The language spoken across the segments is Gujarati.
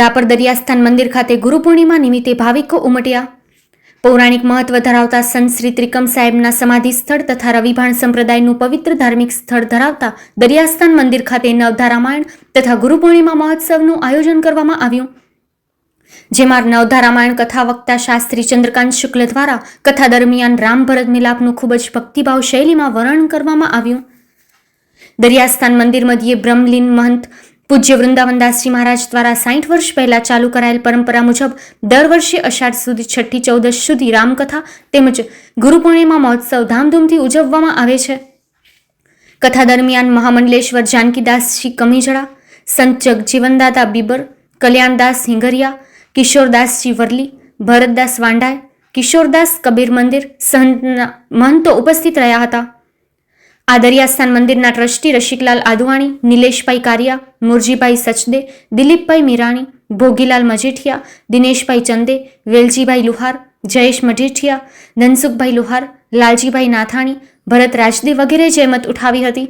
રાપર દરિયાસ્થાન મંદિર ખાતે ગુરુ પૂર્ણિમા નિમિત્તે ભાવિકો ઉમટ્યા. પૌરાણિક મહત્વ ધરાવતા સંત શ્રી ત્રિકમ સાહેબના સમાધિ સ્થળ તથા રવિભાણ સંપ્રદાયનું પવિત્ર ધાર્મિક સ્થળ ધરાવતા દરિયાસ્થાન મંદિર ખાતે નવધા રામાયણ તથા ગુરુ પૂર્ણિમા મહોત્સવનું આયોજન કરવામાં આવ્યું. જેમાં નવધા રામાયણ કથા વક્તા શાસ્ત્રી ચંદ્રકાંત શુક્લ દ્વારા કથા દરમિયાન રામ ભરત મિલાપનું ખૂબ જ ભક્તિભાવ શૈલીમાં વર્ણન કરવામાં આવ્યું. દરિયાસ્થાન મંદિર મધ્યે બ્રહ્મલીન મહંત પૂજ્ય વૃંદાવનદાસજી મહારાજ દ્વારા સાઠ વર્ષ પહેલા ચાલુ કરાયેલ પરંપરા મુજબ દર વર્ષે અષાઢ સુધી છઠ્ઠી ચૌદશ સુધી રામકથા તેમજ ગુરુ પૂર્ણિમા મહોત્સવ ધામધૂમથી ઉજવવામાં આવે છે. કથા દરમિયાન મહામંડલેશ્વર જાનકીદાસજી કમીજડા સંત જગજીવનદાદા બીબર, કલ્યાણદાસ હિંગરિયા, કિશોરદાસજી વરલી, ભરતદાસ વાંડાય, કિશોરદાસ કબીર મંદિર સંતના મહંતો ઉપસ્થિત રહ્યા હતા. આ દરિયાસ્થાન મંદિરના ટ્રસ્ટી રશિકલાલ આદવાણી, નિલેશભાઈ કારિયા, મુરજીભાઈ સચદે, દિલીપભાઈ મીરાણી, ભોગીલાલ મજીઠિયા, દિનેશભાઈ ચંદે, વેલજીભાઈ લુહાર, જયેશ મજીઠિયા ધનસુખભાઈ લુહાર, લાલજીભાઈ નાથાણી, ભરત રાજદે વગેરે જહેમત ઉઠાવી હતી.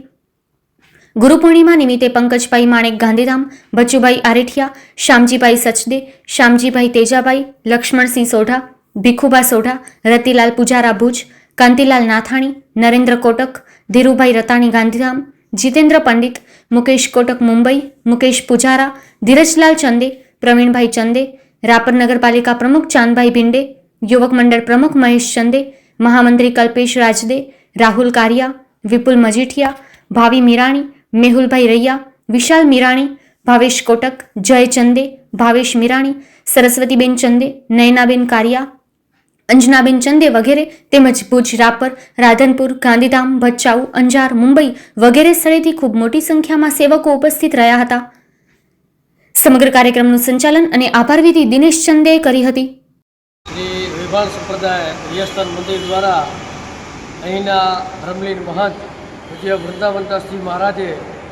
ગુરુ પૂર્ણિમા નિમિત્તે પંકજભાઈ માણેક ગાંધીધામ, બચુભાઈ આરેઠિયા, શ્યામજીભાઈ સચદે, શ્યામજીભાઈ તેજાભાઈ, લક્ષ્મણસિંહ સોઢા, ભીખુભા સોઢા, રતિલાલ પુજારા ભુજ કાંતિલાલ નાથાણી, નરેન્દ્ર કોટક, ધીરુભાઈ રતાણી ગાંધીધામ, જીતેન્દ્ર પંડિત, મુકેશ કોટક મુંબઈ, મુકેશ પુજારા, ધીરજલાલ ચંદે, પ્રવીણભાઈ ચંદે, રાપર નગરપાલિકા પ્રમુખ ચાંદભાઈ ભિંડે, યુવક મંડળ પ્રમુખ મહેશ ચંદે, મહામંત્રી કલ્પેશ રાજદે, રાહુલ કારિયા, વિપુલ મજીઠિયા, ભાવી મીરાણી, મેહુલભાઈ રૈયા, વિશાલ મીરાણી, ભાવેશ કોટક, જય ચંદે, ભાવેશ મીરાણી, સરસ્વતીબેન ચંદે, નયનાબેન કારિયા અંજનાબેન ચંદે વગેરે તેમજ ભુજ, રાપર, રાધનપુર, ગાંધીધામ, ભચાઉ, અંજાર, મુંબઈ વગેરે સ્થળેથી ખૂબ મોટી સંખ્યામાં સેવકો ઉપસ્થિત રહ્યા હતા. સમગ્ર કાર્યક્રમનું સંચાલન અને આભાર વિધિ દિનેશ ચંદેએ કરી હતી. શ્રી વિભાન સંપ્રદાય રિયાસ્થાન મંદિર દ્વારા અહીંના રમલીન મહંત પૂજ્ય વૃંદાવનદાસજી મહારાજે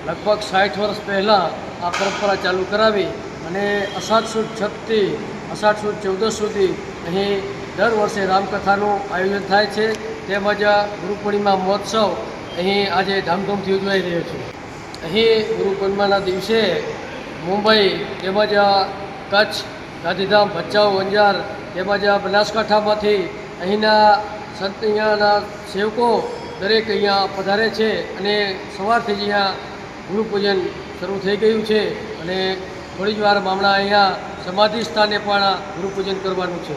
લગભગ સાઠ વર્ષ પહેલાં આ પરંપરા ચાલુ કરાવી અને અષાઢ સુદ છથી અષાઢ સુદ ચૌદસ સુધી અહીં દર વર્ષે રામકથાનું આયોજન થાય છે. તેમજ ગુરુ પૂર્ણિમા મહોત્સવ અહીં આજે ધામધૂમથી ઉજવાઈ રહ્યો છે. અહીં ગુરુ પૂર્ણિમાના દિવસે મુંબઈ તેમજ કચ્છ, ગાંધીધામ, ભચાઉ, અંજાર તેમજ બનાસકાંઠામાંથી અહીંના સંત અહીંયાના સેવકો દરેક અહીંયા પધારે છે અને સવારથી જ અહીંયા ગુરુપૂજન શરૂ થઈ ગયું છે અને થોડી જ વાર હમણાં અહીંયા સમાધિ સ્થાને પણ ગુરુ પૂજન કરવાનું છે.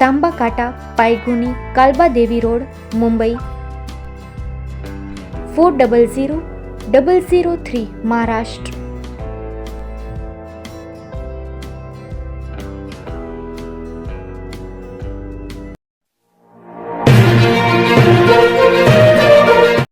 Tamba Kanta Paydhuni Kalba Devi road Mumbai. Four double zero double zero three Maharashtra.